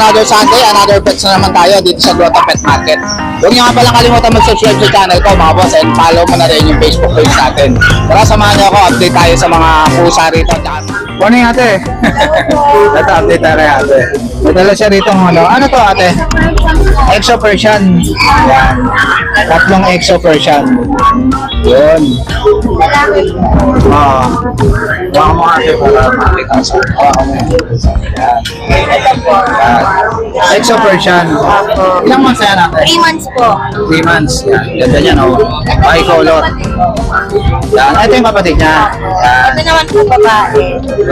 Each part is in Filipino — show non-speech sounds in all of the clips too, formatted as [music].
Another Sunday, another pets na naman tayo dito sa Grotto Pet Market. Huwag niyo nga palang kalimutan mag-subscribe sa channel ko mga boss and follow mo na rin yung Facebook page natin. Tara samahan niyo ako, update tayo sa mga pusa rito. Morning ate. [laughs] Ito, update tayo ate. May dala siya rito ng ano. Ano to ate? Exo Persian. Yan. Tatlong Exo Persian. Yun. Oo. Baka mo ate para makita sa Baka mo yan. Yan. Exo Persian. Ilang months na yan ate? 3 months po. 3 months. Yan. Ganda niya no. Bicolor. Yan. Ito yung kapatid niya. Yan. Ito naman po babae.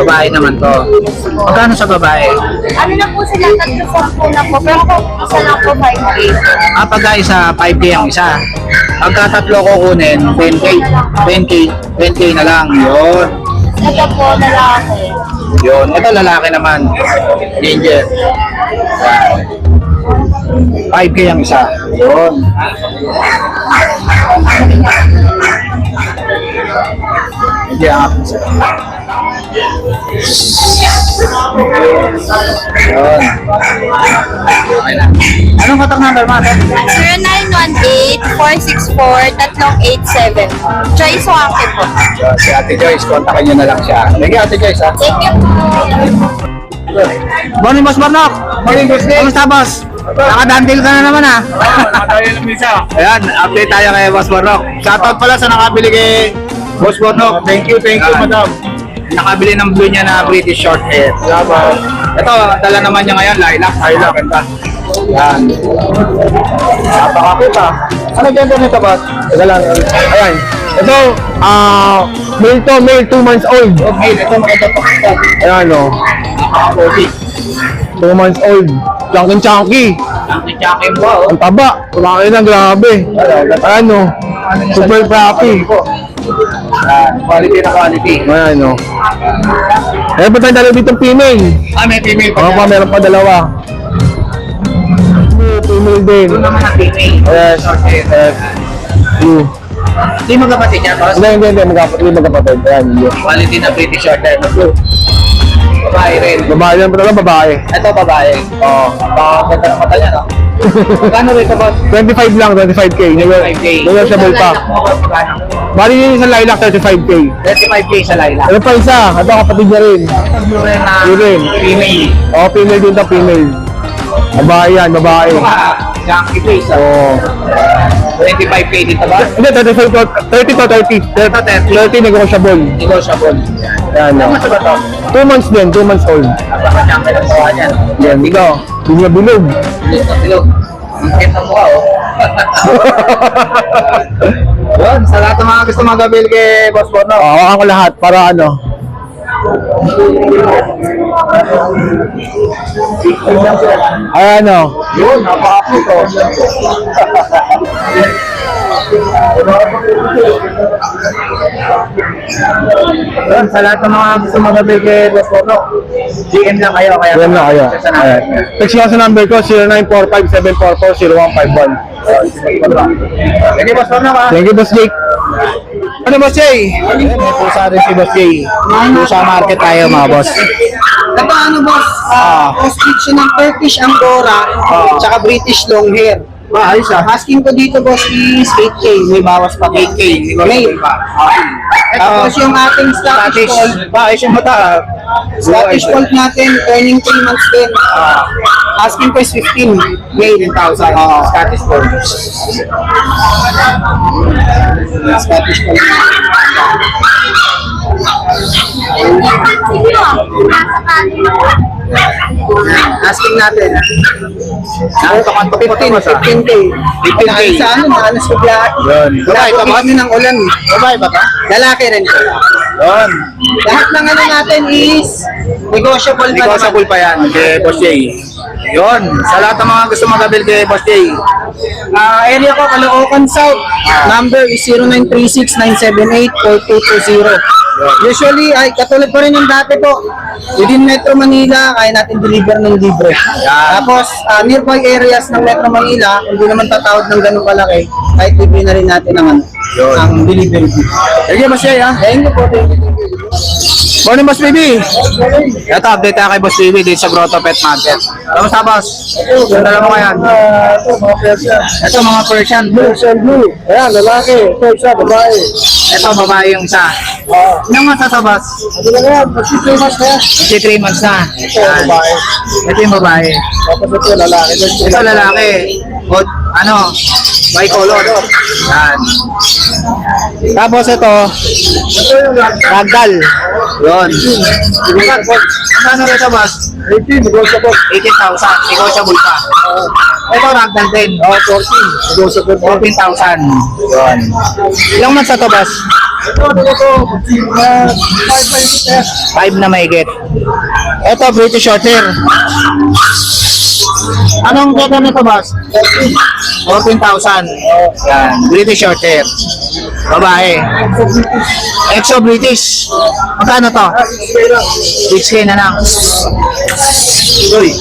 Babae naman to. Magkano sa babae? Ano na po sila, tatlo sampu na po. Pero kung isa lang po 5K. Ah, pagka isa, 5K ang isa. Pagka tatlo ko kunin, 10K. 10K. 10K na lang. Yun. Ito po, lalaki. Yun. Ito lalaki naman. Ginger. Yan. 5K ang isa. Yun. Hindi ang aking isa. Yun. Okay na. Anong contact number mo? ate? 0918-464-3887. Joyce Wangke po. Si Ate Joyce, kontakin nyo na lang siya. Thank you, Ate Joyce, ha? Thank you Morning, Boss Marnok! Morning, Boss Nick! Kamusta, Boss? Nakadandil ka na naman, ha? Tayo ng isa. Ayan, update tayo kay Boss Marnok. Shoutout pala sa nakabili kay Boss Marnok. Thank you, thank you, madam. Nakabili ng blue niya na British short hair. Salamat. Ito, dala naman niya ngayon, lilac. Lilac. Ganda. Yan. Napakakita. Ano ganda nito, Boss? Teka lang. Ayan. Ito, ah, male to, male, 2 months old. Okay, ito maganda pa. Ayan, o. Napaka-pogi. 2 months old. Chunky chunky. Ang titsakin mo, oh. Ang taba. Kumain na, grabe. Ayan, o. Super fluffy. Yan, Quality na quality. Ayan, o. Ayan pa tayo dalawa dito female. Ah, may female pa Ako pa, meron pa dalawa. Female din. Ito naman ang female. Yes. Yes. Blue. Hindi magkapatid niya, Boss. Hindi, hindi, hindi. Magkapatid, hindi magkapatid. Ayan, yun. Quality na British short hair. Babae rin. Babae yan, pero babae. Ito babae. Oo. Pakaganda ng mata niya, no? [laughs] Magkano rin ito, boss? 25 lang, 25k. 5K. Negotiable pa. Bali yun sa lilac, 35k. 35K sa Laila. Ano pa isa? Ito kapatid niya rin. Ito blue rin na Blue rin. female. Oo, female din to, female. Babae yan, babae. Ito ka, junkie face. ah. Oo. 25K dito ba? Hindi, 35 to, 30 to 30. 30 negotiable. Negotiable. Yan, Ano ba ito? 2 months din, 2 months old. Napaka-junkie ng mukha niyan. Yan, ito. Hindi niya bilog. Bilog na bilog. Ang cute ng mukha, oh. [laughs] Yun, sa lahat ng mga gusto magabil kay Boss Bono. Oo, ako lahat para ano. Ay, ano. Yun, napaka-puto. Yun, sa lahat ng mga gusto magabil kay Boss Bono. GM lang kayo, kaya Yan na kayo. Ayan. Text ko sa number ko, 0945-744-0151. Sige, Boss Bono. Thank you, Boss Jake. Ano, Boss Jay? May pusa rin si Boss Jay. Pusa market tayo, mga boss. Ito ano boss, Ah. uh, ostrich siya ng Turkish Angora, Ah. tsaka British long hair. Ah, ayos ah. Asking ko dito boss is 8K, may bawas pa 8K. May. Pa. Tapos yung ating Scottish Scottish. Fold, Ba, ayos yung mata. Scottish Fold natin, turning 3 months din. Asking ko is 15, May 10,000. Ah. Scottish Fold. Scottish Fold. Asking natin. Nakatokantok mo 15, 15K. 15K. Sa ano, naanas ko lahat. Yun. Babae ka, ng ulan. Babae ba ka? Lalaki rin. Yun. Lahat ng ano natin is negotiable pa Negotiable pa yan kay Boss Jay. Yun. Sa lahat ng mga gusto magabil kay Boss Jay. Ah, area ko, Caloocan South. Number is 0936-978-4220. Usually, ay katulad pa rin yung dati po. Within Metro Manila, kaya natin deliver ng libre. Tapos, ah, nearby areas ng Metro Manila, hindi naman tatawag ng ganun kalaki, kahit libre na rin natin ang, ano, Yun. ang delivery fee. Sige, Boss Jay ha. Thank you po. Thank you. Morning, Boss Baby. Ito, update tayo kay Boss Baby dito sa Grotto Pet Market. Kamusta, Boss? Ganda mo ngayon. Ah, ito, mga Persian. Ito, mga Persian. Persian blue. Ayan, lalaki. Ito, isa, babae. Ito, babae yung isa. Ah, Ilang months na to, Boss? ano na yan? Pag-famous na yan. 53 months na. Ito, babae. Ito yung babae. Tapos ito, lalaki. Ito, lalaki. O, ano, bicolor. Yan. Tapos ito, Ito ragdoll. Yun. Magkano rito, Boss? 18, negotiable. 18,000. Negotiable pa. Ito, ragdoll din. Ah, 14. Negotiable. 14,000. Yun. Ilang months na to, boss? Ito, ito? 5 by 10. 5 na mahigit. Ito, British Shorthair. Anong ganda nito, boss? 14,000. Yan. British Shorthair. Babae. Exo British. Magkano to? 6K na lang. Uy.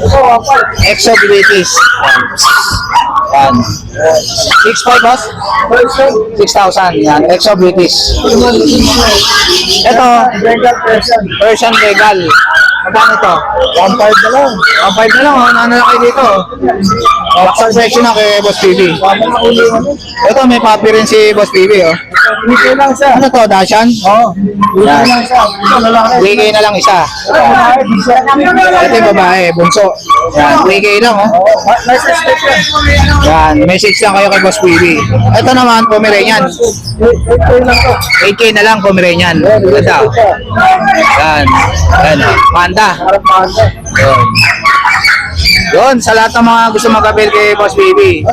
Ito, 1.5. Exo British. Yan. 6.5 boss? 6,000. Yan. Exo British. Ito. Persian Regal. Magkano to? 1.5 na lang. 1.5 na lang, oh. Nano na kayo dito. Boxer section na kay Boss PB. Ito, may puppy rin si Boss PB, oh. Dito lang siya. Ano to, Dashan? Oo. Yan. lang siya. Ito, lalaki. 3K na lang isa. Ito. Ito yung babae, bunso. Yan, 3K lang, oh. Yan, message lang kayo kay Boss PB. Ito naman, Pomeranian. 8K lang to. 8K na lang, Pomeranian. Ganda. Yan. Yan, oh. Panda. Harap panda. Yun. Yun, sa lahat ng mga gusto mag-avail kay Boss Baby.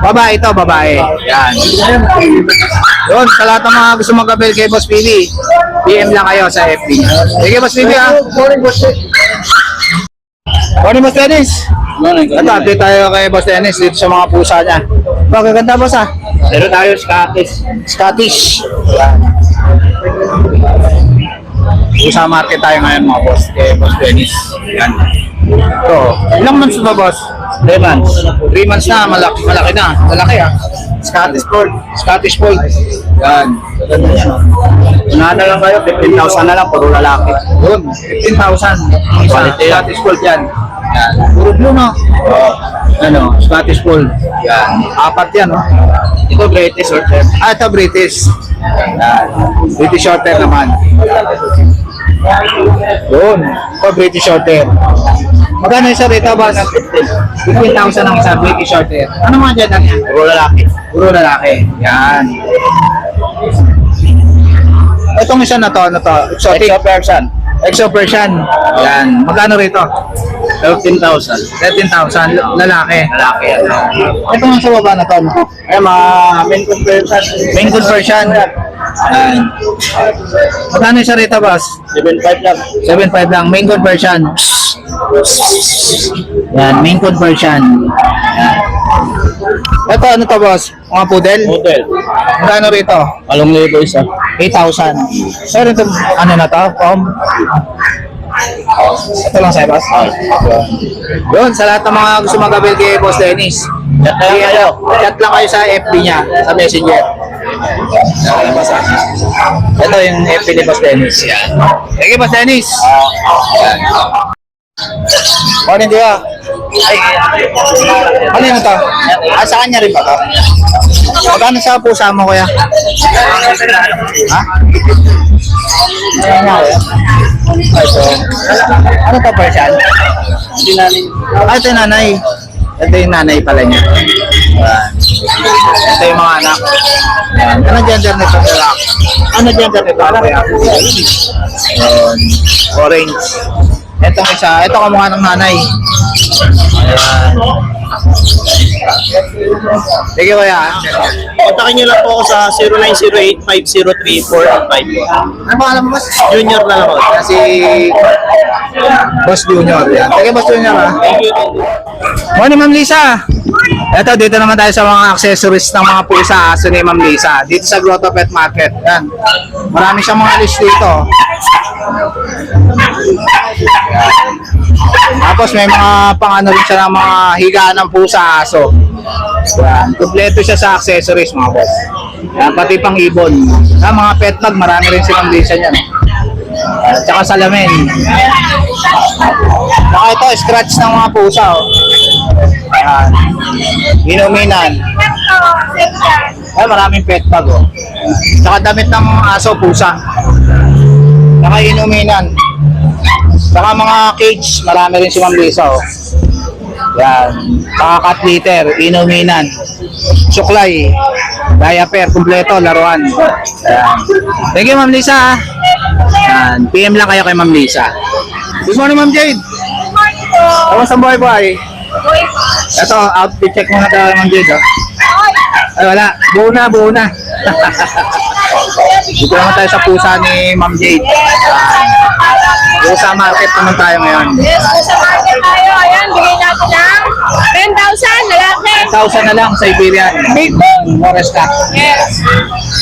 Babae ito, babae. Yan. Yun, sa lahat ng mga gusto mag-avail kay Boss Baby, PM lang kayo sa FB niya. Sige, Boss Baby, ha? Morning, boss. Morning, Boss Dennis. Morning, Ito, update tayo kay Boss Dennis dito sa mga pusa niya. Magaganda, Boss, ha? Pero tayo Scottish. Scottish. Yan. Pusa market tayo ngayon, mga boss. Kay Boss Dennis. Yan. Ito, ilang months ba, Boss? 3 months. 3 months na, malaki, malaki na. Malaki ah. Scottish Fold. Scottish Fold. Yan. Unahan na lang kayo, 15,000 na lang, puro lalaki. Yun, 15,000. Isa, Quality yan. Scottish Fold yan. Yan. Puro blue, no? Oo. Ano, Scottish Fold. Yan. Apat yan, no? Ito British or Ah, ito British. Yan. British Shorter naman. Yun. Ito British Shorter. Magkano isa rito, boss? 15,000 ang isa, British Shorter. Ano mga dyan lang yan? Puro lalaki. Puro lalaki. Yan. Itong isa na to, ano to? Exotic. Exo Persian. Exo Persian. Yan. Magkano rito? 13,000. 13,000. Lalaki. Lalaki yan. Ito nga sa baba na to. ano? Ay, mga main Persian. Main good Persian. Yan. Magkano isa rito, boss? 7,500 lang. 7.5 lang. Main good Persian. Yan. Main good Persian. Yan. Ito, ano to, boss? Mga poodle? Hotel. Magkano rito? Along libo isa. 8,000. Sir, ito, ano na to? Pom? Ito lang sa'yo, boss? Yun, sa lahat ng mga gusto mag-avail kay Boss Dennis. Chat lang kayo. Chat lang kayo sa FB niya, sa Messenger. Yan, ah. Ito yung FB ni Boss Dennis. Yan. Thank you, Boss Dennis. Yan. Morning, Dia. Ay, ano yun to? Ah, sa kanya rin ba to? Magkano sa pusa mo, kuya? Ha? Nga, kuya. Ah, Ito. Ano to, Persian? Ah, ito yung nanay. Ito yung nanay pala niya. Ayan. Ito yung mga anak. Ayan. Ano gender nito? Lalaki. Ano gender nito? Kuya? Ayan. Orange. Ito isa. Ito kamukha ng nanay. Ayan. Sige kuya. Kontakin niyo lang po ako sa 0908-503-485. Ano pangalan mo, boss? Junior na lang ako. Si Boss Junior. Yan. Sige, Boss Junior ha. Thank you. Morning, Ma'am Lisa. Ito, dito naman tayo sa mga accessories ng mga pusa aso ni Ma'am Lisa. Dito sa Grotto Pet Market. Yan. Marami siyang mga list dito. Tapos may mga pang ano rin siya ng mga higaan ng pusa aso. Yan. Kompleto siya sa accessories mga boss. Yan, pati pang ibon. Yan, mga pet bag, marami rin silang lisa niyan. At saka salamin. Saka ito, scratch ng mga pusa. Oh. Yan. Inuminan. Ay, maraming pet bag. Oh. Saka damit ng aso, pusa. Saka inuminan. Saka mga cage, marami rin si Ma'am Lisa. Oh. Yan. Saka cat litter, inuminan. Suklay. Diaper, kumpleto, laruan. Yan. Thank you, Ma'am Lisa. ah. Yan. PM lang kayo kay Ma'am Lisa. Good morning, Ma'am Jade. Kamusta ang buhay buhay? Ito, outfit check muna tayo, Ma'am Jade. Oh. Ay, wala. Buo na, buo na. [laughs] Dito naman tayo sa pusa ni Ma'am Jade. Pusa market naman tayo ngayon. Yes, kung sa market tayo, ayan, bigay natin ng 10,000 lalaki. 1,000 na lang, Siberian. Big bone. Forest cat. Yes.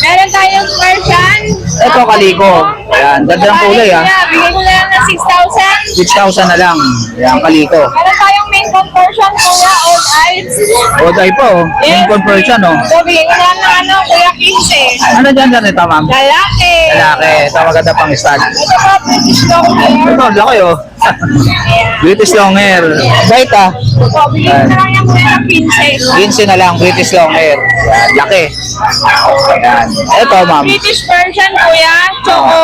Meron tayong Persian. Ito, kaliko. Ayan, ganda ng kulay ah. Bigay ko na lang ng 6,000. 6,000 na lang. Ayan, kaliko. Meron tayong main conversion, kuya, old eyes. Oday po, oh. Yung conversion, oh. Ko na ng ano, kuya 15. Ano dyan dyan ito, ma'am? Lalaki. Lalaki. Ito maganda pang stud. Ito po, British long hair. Ito, laki, oh. British long hair. Bait, ah. Bigay ko na lang yung kuya ng 15. 15 na lang, British long hair. Laki. Ayan. Ito, ma'am. British version, kuya. Choco,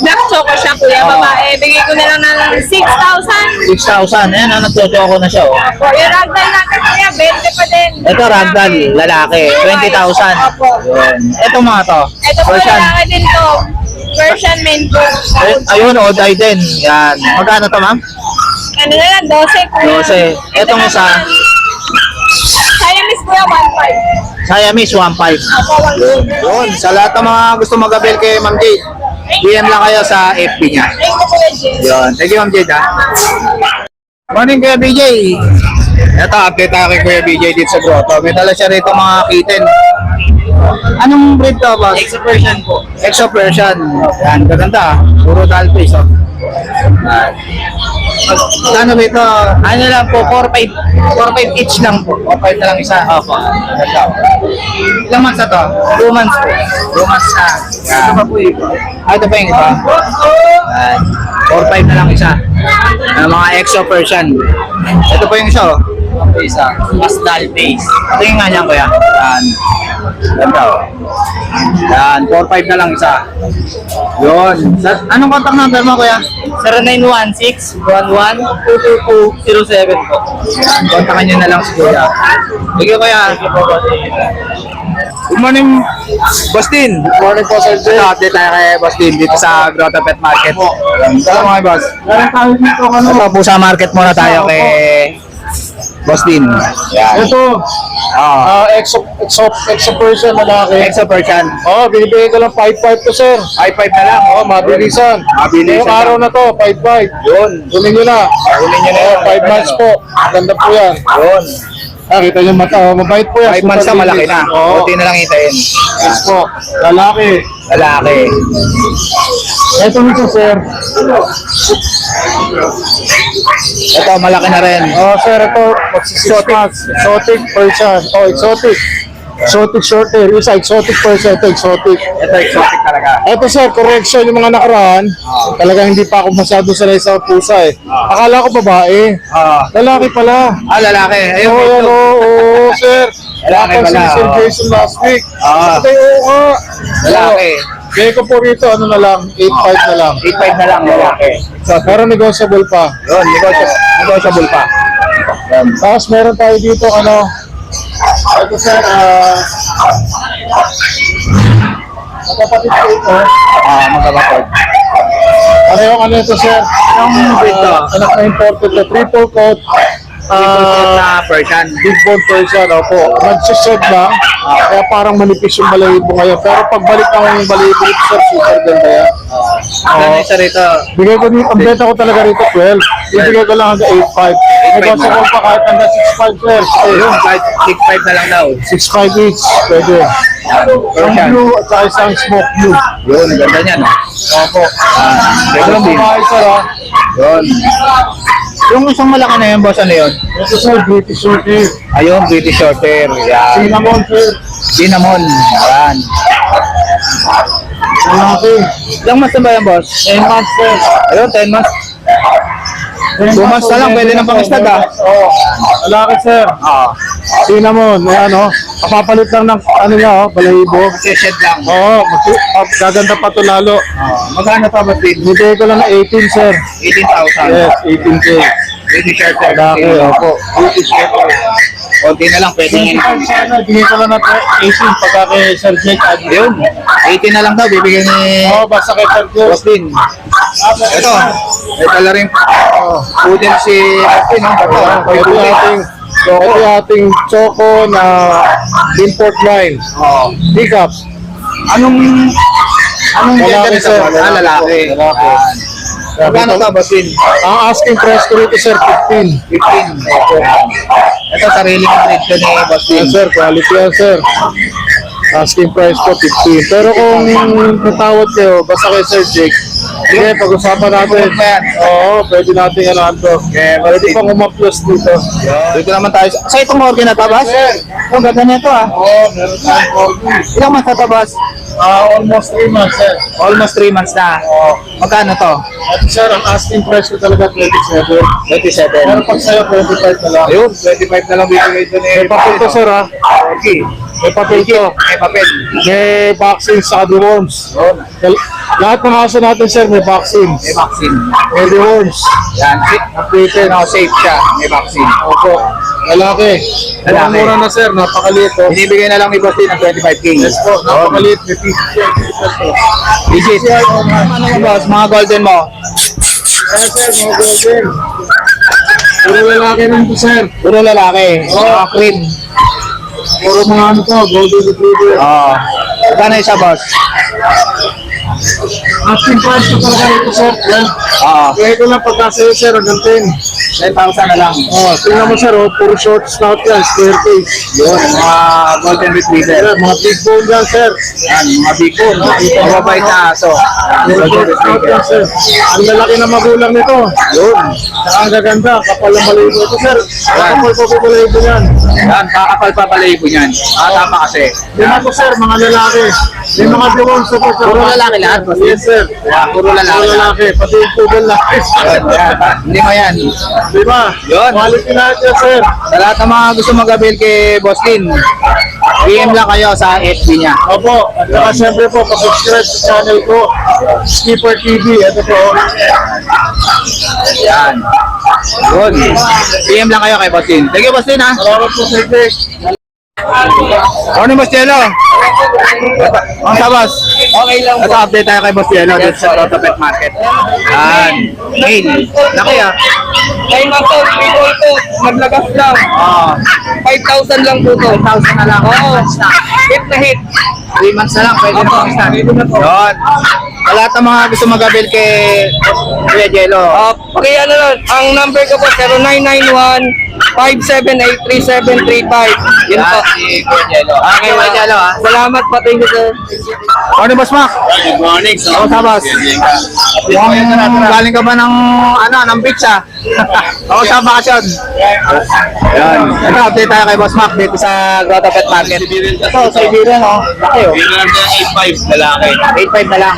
black choco siya, kuya, Oo. babae. Bigay ko na lang ng 6,000. 6,000. Ayan, oh, nagtotoko na siya, oh. Opo, yung ragdoll natin, kuya, 20 pa din. Ito, ragdoll, lalaki. 20,000. Opo. Yun. Ito mga to. Ito po, Persian. lalaki din to. Version main po. Ay- Ayun, Oday din. Yan. Magkano to, ma'am? Ano na lang, 12 kuya. 12. Etong isa, Siamese kuya, 1.5. Siamese 1.5. Opo, 1.5. Yun, sa lahat ng mga gusto mag-avail kay Ma'am Jade, PM lang kayo sa FB niya. Thank you, kuya. Yun, thank you Ma'am Jade ha. Morning Kuya BJ. Ito, update tayo kay Kuya BJ dito sa grotto. May dala siya rito mga kitten. Anong breed to, boss? Exo Persian po. Exo Persian. Yan, gaganda. ah. Puro doll face, oh. Yan. Ano ba ito? Ano lang po, 4-5. 4-5 each lang po. 4-5 na lang isa. Opo. Ganda. oh. Ilang months na to? 2 months po. 2 months na. Yan. Ito pa po iba. Ah, ito pa yung iba. Yan. 4-5 na lang isa. Yan, mga Exo Persian. Ito pa yung isa, oh. Isa. Face. Ito yung nga niya, kuya. Yan. Ganda, oh. Yan, 4-5 na lang isa. Yun. Sa, anong contact number mo, kuya? 0916-11-22207 po. Yan, kontakan nyo na lang si kuya. Sige, kuya. Good morning, Bostin. Good morning po, Sir Jay. Ito, update tayo kay Bostin dito sa Grotto Pet Market. Hello, mga boss. Ano. Ito po sa market muna tayo kay Bostin. Yan. Ito, Ah, ah, exo, exo, exo person lalaki. Exo Persian. Oh, binibigay ko lang 5-5 to sir. High five na lang. Oh, mabilisan. Mabilisan Ngayong araw na to, 5-5. Yun. Kunin nyo na. Kunin nyo na yun. 5 months po. Ganda po yan. Yun. Ah, kita nyo mata. Oh, mabait po yan. 5 months na malaki na. Oo. Buti na lang itayin. Yes po. Lalaki. Lalaki. Ito nito sir. Ito, malaki na rin. Oh, sir, ito. Exotic. Exotic person. Oh, exotic. Exotic short hair. Isa, exotic person. Ito, exotic. Ito, exotic talaga. Ito sir, correction yung mga nakaraan. Talagang hindi pa ako masyado sanay sa pusa eh. Akala ko babae. Ah, Lalaki pala. ah lalaki. Ayun, Oo, ito. oo, oo, sir. Lalaki Napansin pala, ni Sir. Jason last week. Ah. Sabi, oo nga. Lalaki. Kaya ko po rito, ano na lang, 8.5 na lang. 8.5 na lang, lalaki. So, Pero negotiable pa. yun, negotiable, negotiable pa. Yan. Tapos meron tayo dito, ano, ito sir, ah, magkapatid ko ito. Ah, magkabakod. Parehong ano ito sir? Anong breed to? Ah, anak na imported to, triple coat. Ah, na Persian. big bone person, opo. Nagsished lang, kaya parang manipis yung balahibo ngayon. Pero pagbalik ng balahibo ito, sir, super ganda yan. Ano isa rito? Bigay ko ang benta ko talaga rito, 12. Ibigay ko lang hanggang 8.5. Negotiable pa kahit hanggang 6.5, sir. Ayun, kahit 6.5 na lang daw. 6.5 each, pwede. Ang blue at saka isang smoke blue. Yun, ganda niyan. Opo. Ah, Alam mo ba, sir, ha? Yun. Yung isang malaki na yun, boss, ano yun? Ito sir, British short hair. Ayun, British Shorter. Yan. Cinnamon sir. Cinnamon. Yan. Malaki. Ilang months na ba yan, boss? 10 months sir. Ayun, 10 months. Two months na lang, pwede nang pangistad, ah. Oo. Malaki sir. Oo. Cinnamon, ayan o. Kapapalit lang ng ano niya o, balahibo. Session lang. Oo, mag- mag- gaganda pa to lalo. Oo. Magkano pa ba, Steve? Bigay ko lang na 18 sir. 18,000. Yes, 18k. British Shorter. Malaki, opo. British short hair. Konti na lang, pwede nga. Sana, bigay ko lang na 18 pagka kay Sir Jake. Ayun. 18 na lang daw, bibigyan ni Oo, basta kay Sir Jake. Austin. Ito, may pala rin poodle si Austin, no? Ito, Ito may yung ating, ito yung ating choco na import line. Oo. Pickup. Anong, anong gender sir. Ah, lalaki. Lalaki. Yan. Magkano to, Austin? Ang asking price ko rito sir, 15. 15. Ito, sariling breed ko ni Austin. Yan sir, quality yan sir. Asking price ko 15. Pero kung natawad kayo, basta kay Sir Jake, sige, pag-usapan natin. Oo, pwede natin ano ito. Pwede pang umaplos dito. Dito naman tayo. Sa itong organ na tabas? Ang ganda nito ah. Oo, meron tayong corgis. Ilang months na tabas? Ah, almost 3 months sir. Almost 3 months na. Magkano to? At sir, ang asking price ko talaga 27. 27. Pero pag sa'yo, 25 na lang. Ayun, 25 na lang bibigay ito ni May papel to sir ha. Okay. May papel to. May papel. May vaccine sa deworms. Lahat ng aso natin sir, may vaccine. May vaccine. May deworms. Yan. Updated. No, safe siya. May vaccine. Opo. Lalaki. Lalaki. Mura na sir, napakaliit oh. Binibigay na lang ni Boss ng 25k. Yes po, napakaliit. May 50 Digit. Ano mo boss? Mga golden mo? Yes sir, mga golden. Puro lalaki lang to sir. Puro lalaki. Mga cream. Puro mga ano to, golden retriever. Oo. Magkano isa boss? Asking price ko talaga rito sir. Yan. Oo. Kaya ko lang pagka sa'yo sir, hanggang 10. 10,000 na lang. Oh, tingnan mo sir, oh, puro short snout yan, square face. Yun. Mga golden retriever. Yan, mga big bone yan sir. Yan. Mga biko. No? Mga mabait na aso. Puro Golden short snout retriever. yan sir. Ang lalaki na magulang nito. Yun. Saka ang gaganda, kapal ng balayibo ito sir. Kapal ko po balayibo yan. Yan. Kakapal pa pala ibo niyan. Ah, tama kasi. Tingnan ko sir, mga lalaki. May mga deworms sa. Puro lalaki lahat, boss? Yes sir. Yan. Puro lalaki. Puro lalaki, pati yung. Yan. Yan. Hindi mo yan. Di ba? Yun. Quality lahat yan sir. Sa lahat ng mga gusto mag-avail kay Boss Lin, PM lang kayo sa FB niya. Opo, at saka siyempre po, pa-subscribe sa channel ko, Skipper TV. Ito po. Yan. Yun. PM lang kayo kay Boss Lin. Thank you, Boss Lin, ha? Salamat po sir. Morning, Boss Jello. Ang sabas. Okay lang Ito, update tayo kay Boss Jello dito sa Roto Pet Market. Yan. Main. Laki, ah. Kaya nga to, people to, maglagas lang. Ah. 5,000 lang po to. 1,000 na lang. Oo. Hit na hit. 3 months na lang, pwede na pang start. Yun. Sa lahat ng mga gusto mag-avail kay Kuya Jello. Uh, pakiya na lang, ang number ko po, 0991-578-3735. Yun po. Si Kuya Jello. Okay, Kuya Jello, ha? Salamat po, thank you sir. Morning, Boss Mac. Good morning. Ako, Sabas. Mukhang galing ka ba ng, ano, ng beach, ah? Ako sa bakasyon. Yan. Ito, update tayo kay Boss Mac dito sa Grotto Pet Market. Ito, sa Iberian, oh. Laki, oh. Ng 8.5 lalaki. 8.5 na lang.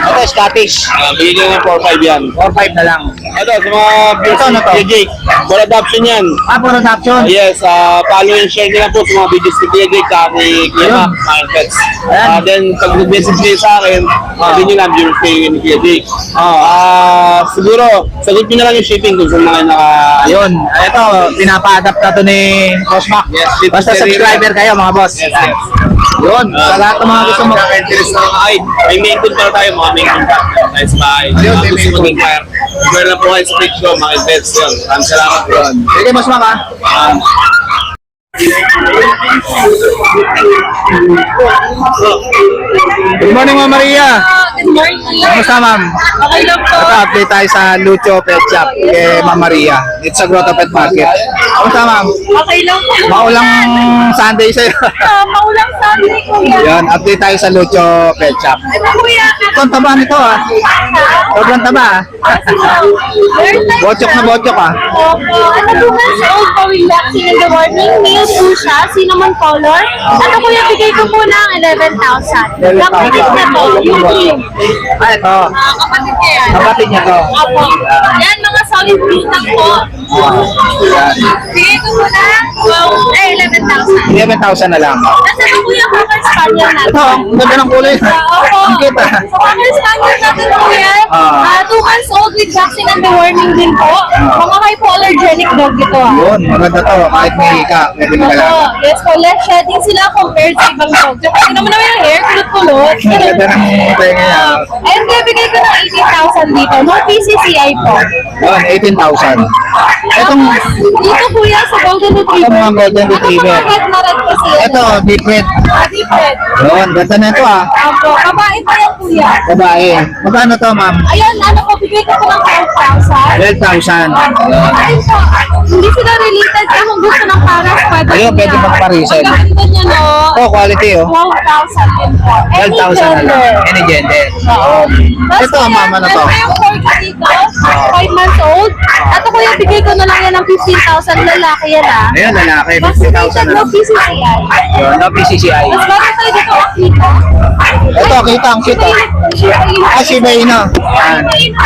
Ito, Scottish. Uh, bigyan ng 4.5 yan. 4.5 na lang. Ito, sa mga Ito, ano to? Jake. For adoption yan. Ah, puro adoption. Yes, uh, follow and share lang po sa mga videos ni Jake sa ni Kuya. Mac, mga pets. Uh, then, pag nag-message kayo sa akin, sabihin nyo lang, viewers kayo ni Kuya Jake. Ah, siguro, sagot nyo na lang yung shipping kung saan mga naka... Ayun. Ito, pinapa-adapt na to ni Boss Mac. Yes, Basta subscriber kayo, mga boss. Yes, yes. Yun. Sa lahat ng mga gusto mo. Interest na ay, may main tool para tayo, mga main tool tayo sa bahay. Ayun, may main tool. mag-inquire. Inquire lang po kayo sa ko, mga events yun. Maraming salamat po. Sige, Boss Mac, ha? Um, Good morning, Ma'am Maria. Good morning. Kamusta, Ma'am? Okay lang po. Ito, update tayo sa Lucho Pet Shop kay Ma'am Maria. It's a Grotto Pet Market. Kamusta, Ma'am? Okay lang po. Maulang Sunday sa'yo. [laughs] Ah, maulang Sunday, kuya. Yan, update tayo sa Lucho Pet Shop. Ano, kuya? Ito, ang taba nito ah. Sobrang taba ah. Bochok na bochok ah. Opo. Ano po ba sa old Pawing vaccine in the morning? Male po siya, cinnamon color. Ano kuya, bigay ko po ng 11,000. Kapatid na to, yung. Ah, ito. Ah, kapatid niya yan. Kapatid niya to. Opo. Yan, mga solid breed lang po. Yan. Bigay ko po wow, eh, 11,000. 11,000 na lang. Nasa na kuya cover spaniel natin? Ito, ang ganda ng kulay. Opo. Ang ah. So, spaniel natin kuya. Ah. Ah, two months old with vaccine and deworming din po. Mga hypoallergenic dog ito ah. Yun, maganda to. Kahit may hika, pwede mo Opo. lang. Yes po, less shedding sila compared sa ibang dog. So, kasi naman naman yung hair, kulot-kulot. Ang ganda ng tenga niya. Ayun, kaya bigay ko ng 18,000 dito. No PCCI po. Yun, 18,000. Itong, Dito kuya sa Golden Retriever. Ito mga Golden Retriever. Ito red na red kasi. ito, deep red. Ah, different. Yun, ganda na ito ah. Opo, babae pa yan kuya. Babae. Magkano to, ma'am? Ayan, ano po, bigay ko po ng 12,000. 12,000. Ayun po, hindi sila related. Kaya kung gusto ng paras, pwede Ayun, pwede niya. magpa-resell. Ang ganda niya, no? Oh, quality oh. 12,000 din po. Any 12,000 na lang. gender. Any gender. Oo. Tapos Ito, kuya, ma'am, ano to? meron yung corgi dito, 5 months old. At kuya, bigay ko na lang yan ng 15,000 lalaki yan ah. Ayun, lalaki. Vaccinated 50,000 na no lang. PCCI. Yun, no PCCI. Mas bago tayo dito makita. Ito, kita ang cute oh. Ah, Shiba Inu.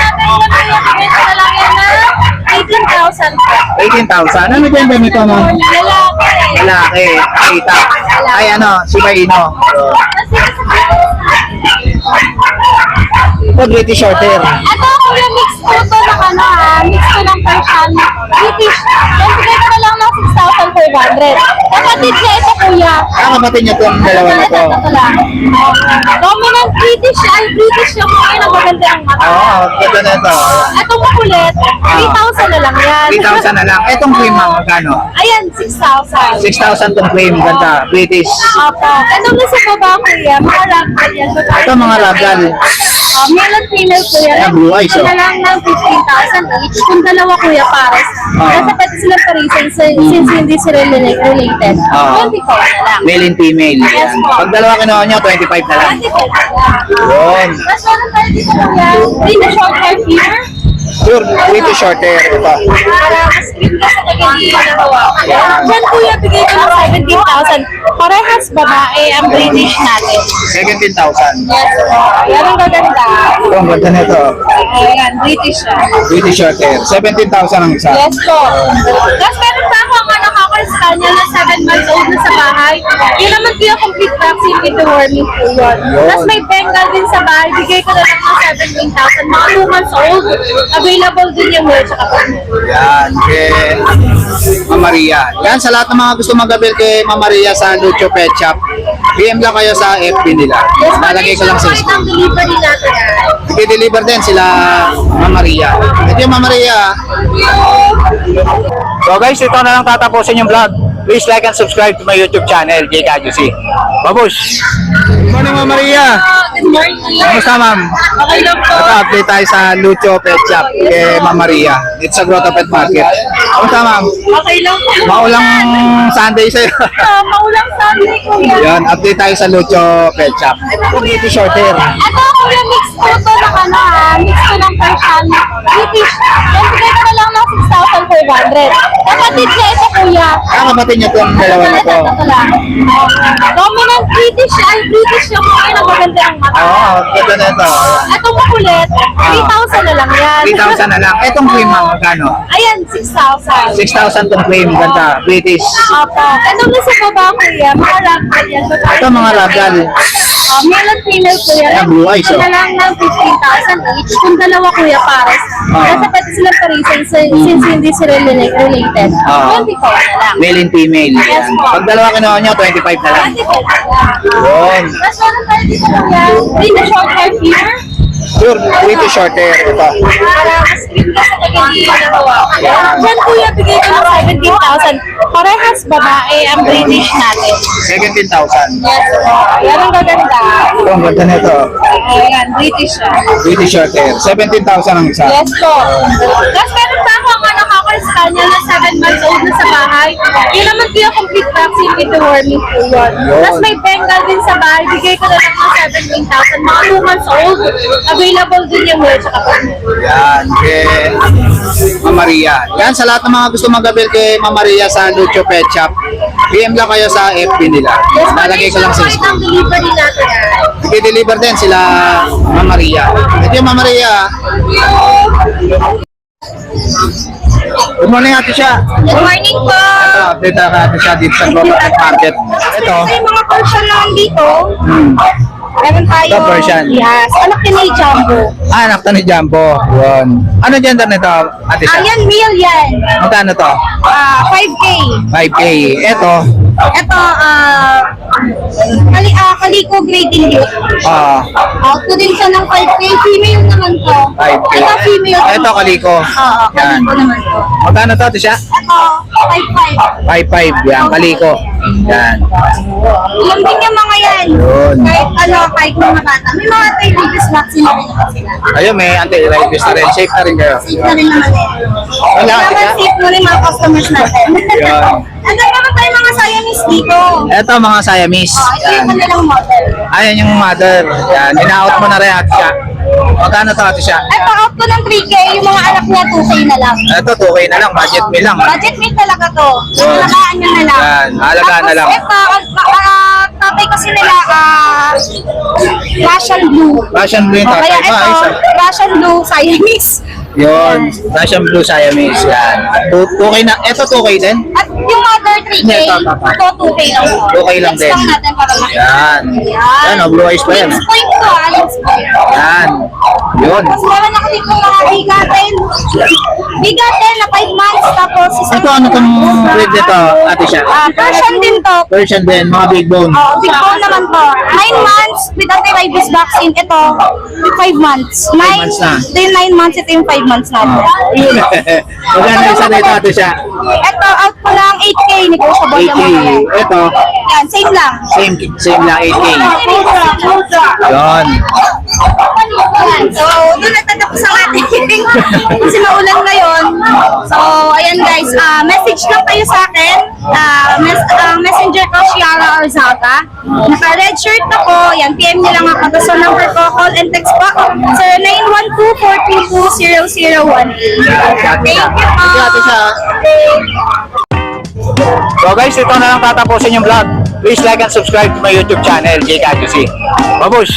Yan. Yan. 18,000 po. 18,000. Ano ganda nito, ma'am? Lalaki. Lalaki. Kita. Ay, ano, Shiba Inu. Ito, British Shorthair. Ito, kuya, mix po to ng ano ha, mix to ng Persian. British. Yan, bigay ko na lang ng 6,500. Kapatid niya ito, kuya. Ah, kapatid niya itong dalawa na to. Ito lang. Dominant British, ay British yung mga yun, ang maganda ang mata. Oo, oh, ganda na ito. Itong makulit, 3,000 na lang yan. 3,000 na lang. Itong cream, ma'am, magkano? Ayan, 6,000. 6,000 tong cream. Ganda. British. Opo. Ito na sa baba, kuya. Mga ragdoll yan. Ito, mga ragdoll. Uh, male at female, kuya. Ayan, blue eyes, Ito oh. na lang ng 15,000 each. Kung dalawa, kuya, pares. Ah. Kasi pwede silang parisin si- since hindi sila rela- related. Ah. 24 na lang. Male and female. Yes, po. Pag dalawa kinuha nyo, 25 na lang. 24 na lang. Yun. Tapos meron tayo dito, kuya. Dito short hair here. Sure, British Shorthair. Ito. Para mas ka sa kagandi na hawakan. Yan, kuya, bigay ko ng 17,000. Parehas babae ang British natin. 17,000. Yes. Yan ang gaganda. Ito, ang ganda nito. Ayan, British siya. British Shorthair. 17,000 ang isa. Yes po. Tapos meron pa ako ang anak ako sa kanya na 7 months old na sa bahay. Yun naman kuya complete vaccine with the warming po yun. Tapos may Bengal din sa bahay. Bigay ko na lang ng 17,000. Mga 2 months old. Available din yung male sa kapatid. Yan, kay Ma'am Maria. Yan, sa lahat ng mga gusto mag-avail kay Ma'am Maria sa Lucho Pet Shop, PM lang kayo sa FB nila. Yes, Lalagay ko lang sa screen. ang delivery natin. I-deliver din sila Ma'am Maria. Ito yung Ma'am Maria. So guys, ito na lang tatapusin yung vlog. Please like and subscribe to my YouTube channel, Jake Adjusi. Babush! Good morning, Ma'am Maria. Good morning. Kamusta, Ma'am? Okay lang po. Ito, update tayo sa Lucho Pet Shop kay Ma'am Maria. It's a Grotto Pet Market. Kamusta, Ma'am? Okay lang po. Maulang Sunday sa'yo. [laughs] Ah, Maulang Sunday, kuya. Yan, update tayo sa Lucho Pet Shop. British Shorthair. Ito, kuya, mix po to ng ano ha, mix to ng Persian. British. Yan, bigay ko na lang ng 6,500. Kapatid niya ito, kuya. Ah, kapatid niya itong dalawa na to. Ito. Dominant British, ay British yung mga maganda ang mata. Oo, oh, ganda na ito. Ito makulit, 3,000 na lang yan. 3,000 na lang. Itong cream, ma'am, magkano? Ayan, 6,000. 6,000 tong cream. Ganda. British. Opo. Ito na sa baba, kuya. Mga ragdoll yan. Ito, mga ragdoll. Uh, male at female, kuya. Ayan, blue eyes, Ito oh. na lang ng 15,000 each. Kung dalawa, kuya, pares. Ah. Kasi pwede silang parisin si- since hindi sila rela- related. Ah. 24 na lang. Male and female. Yes, po. Pag dalawa kinuha nyo, 25 na lang. 24 na lang. Yun. Tapos meron tayo dito, kuya. Dito short hair here. Sure, British Shorthair. Ito. Para mas green ka sa ko nagawa. Diyan kuya, bigay ko ng 17,000. Parehas babae ang British natin. 17,000. Yes po. Yan ang gaganda. Ito, ang ganda nito. Ayan, British siya. British short hair. 17,000 ang isa. Yes po. Tapos meron pa ako ang anak ako sa kanya na 7 months old na sa bahay. Yun naman kuya complete vaccine with the worming po yun. Tapos may Bengal din sa bahay. Bigay ko na lang ng 17,000. Mga 2 months old. Available din yung words sa kapatid. Yan, kay Ma'am Maria. Yan, sa lahat ng mga gusto mag-avail kay Ma'am Maria sa Lucho Pet Shop, PM lang kayo sa FB nila. Lalagay ko lang sa Kahit ang delivery natin. ah. I-deliver din sila Ma'am Maria. Ito yung Ma'am Maria. Good morning, Ate Sha. Good morning po. Ito, update ako Ate Sha dito sa Global Pet Market. Ito, Ito yung mga naman dito. Meron tayo. Ito, Persian. Yes. Anak ni May Jumbo. ah, anak to ni Jumbo. Yun. Ano gender nito, Ate Sha? Ayan, meal yan. Magkano to? Ah, 5K. 5K. Ito, Ito, ah, kali, ah, kaliko grading youth. ah, ko din siya ng 5K. Female naman to. 5K. Ito, female. Ito, kaliko. Oo, Yan. kaliko naman to. Magkano to, Ate Sha? Ito, 5'5". 5-5 yan, kaliko. Yan. Ilan din yung mga yan. Yun. Kahit ano, kahit mga bata. May mga anti-rabies vaccine na rin naman sila. Ayun, may anti-rabies na rin. Safe na rin kayo. Safe na rin naman eh. Wala, tika. safe mo rin mga customers natin. Yan. Siamese dito? Ito, mga Siamese. Oh, ito yung kanilang model. Ayan yung mother. Yan, nina-out mo na rin ate siya. Magkano to ate siya? Ay, pa-out ko ng 3K, yung mga anak niya 2K na lang. Ito, 2K na lang. Budget meal lang. Budget meal talaga to. Alagaan nyo na lang. Yan, alagaan na lang. Tapos ito, ah, ah, tatay kasi nila, ah, Russian blue. Russian blue yung O, tatay Kaya mo. ito, Ayos ah. Russian blue Siamese. Yun, Russian blue Siamese. Yan. 2K na. Ito, 2K din. At yung mother 3K, Hindi, ito, ito, ito. ito 2K lang. 2K lang din. lang natin para makita. Yan. Yan. Yan, oh, blue eyes pa yan. Lips point to ah, point. Yan. Yun. Tapos meron ako dito mga bigatin. Bigatin na 5 months, tapos isang... Ito, ano tong breed nito, ate siya? Ah, Persian din to. Persian din, mga big bone. Oh, big bone naman to. 9 months with anti-rabies vaccine. Ito, 5 months. 9 months na. Ito yung 9 months, ito yung 5 months natin. Yun. [laughs] Magkano isa rito ate siya? Ito, out ko lang 8K. Negotiable 8K. yung mga yan. Ito, Yan, same lang. same, same lang 8K. Yun. Yan. So, doon nagtatapos ang ating kasi maulan ngayon. So, ayan guys, ah message lang kayo sa akin. Ah mes ang messenger ko, Shiara Arzaga. Naka-red shirt ako. Yan, PM niyo lang ako. Ang number ko, call and text po. 0912-422-0018. Thank you po. So guys, ito na lang tatapusin yung vlog. Please like and subscribe to my YouTube channel, J. Babush!